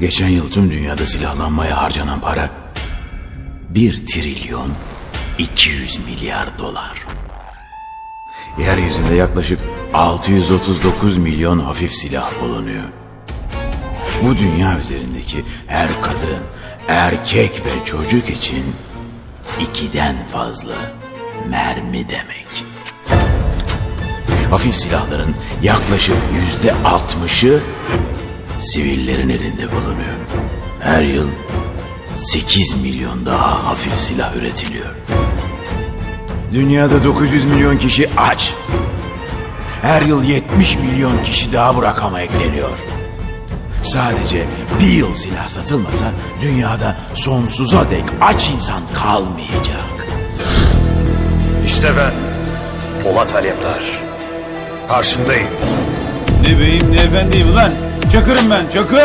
Geçen yıl tüm dünyada silahlanmaya harcanan para 1 trilyon 200 milyar dolar. Yeryüzünde yaklaşık 639 milyon hafif silah bulunuyor. Bu dünya üzerindeki her kadın, erkek ve çocuk için ikiden fazla mermi demek. Hafif silahların yaklaşık yüzde altmışı sivillerin elinde bulunuyor. Her yıl 8 milyon daha hafif silah üretiliyor. Dünyada 900 milyon kişi aç. Her yıl 70 milyon kişi daha bu rakama ekleniyor. Sadece bir yıl silah satılmasa dünyada sonsuza dek aç insan kalmayacak. İşte ben Polat Alemdar. Karşındayım. Ne beyim ne efendiyim ulan. Çakırım ben çakır.